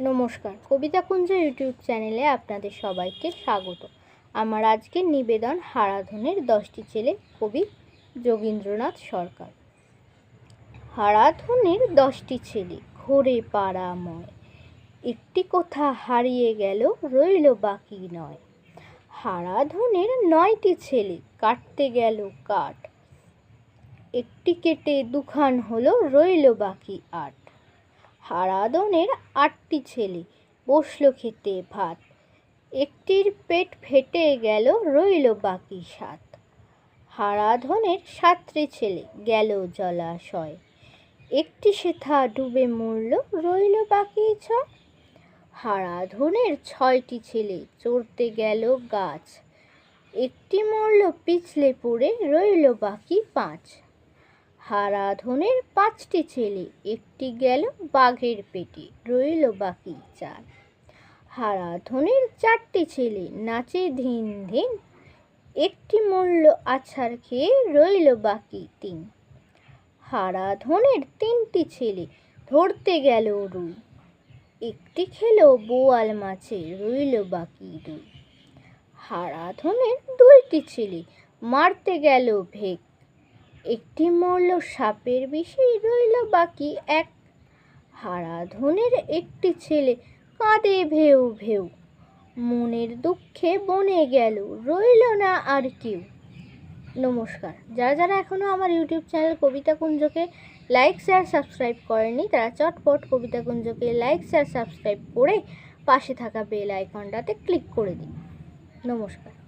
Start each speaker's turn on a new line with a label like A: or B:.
A: নমস্কার। কবিতা কুঞ্জ ইউটিউব চ্যানেলে আপনাদের সবাইকে স্বাগত। আমার আজকের নিবেদন হারাধনের দশটি ছেলে কবি যোগীন্দ্রনাথ সরকার। হারাধনের দশটি ছেলে, ঘোরে পাড়াময়। একটি কোথা হারিয়ে গেল, রইল বাকি নয়। হারাধনের নয়টি ছেলে, কাটতে গেল কাঠ। একটি কেটে দুখান হলো, রইল বাকি আট। হারাদনের আটটি ছেলে। বসল খেতে ভাত। একটির পেট ফেটে গেল, রইল বাকি সাত। হারাধনের সাতটি ছেলে, গেল জলাশয়। একটি সেথা ডুবে মরল, রইল বাকি ছয়। হারাধনের ছয়টি ছেলে, চড়তে গেল গাছ। একটি মরল, পিছলে পড়ে রইল বাকি পাঁচ। হারাধনের পাঁচটি ছেলে, একটি গেল বাঘের পেটে, রইল বাকি চার। হারাধনের চারটি ছেলে, নাচে ধিন ধিন, একটি মূল্য আছাড় খেয়ে রইল বাকি তিন। হারাধনের তিনটি ছেলে, ধরতে গেল রুই, একটি খেলো বোয়াল মাছে, রইল বাকি দুই হারাধনের দুইটি ছেলে, মারতে গেল ভেক একটি মরল সাপের বিষে রইল বাকি এক। হারাধনের একটি ছেলে কাঁদে ভেউ ভেউ। মনের দুঃখে বনে গেল, রইল না আর কেউ। নমস্কার। যারা যারা এখনও আমার ইউটিউব চ্যানেল কবিতা কুঞ্জকে লাইক, শেয়ার, সাবস্ক্রাইব করেনি তারা চটপট কবিতা কুঞ্জকে লাইক, শেয়ার, সাবস্ক্রাইব করে পাশে থাকা বেল আইকনটাতে ক্লিক করে দিন। নমস্কার।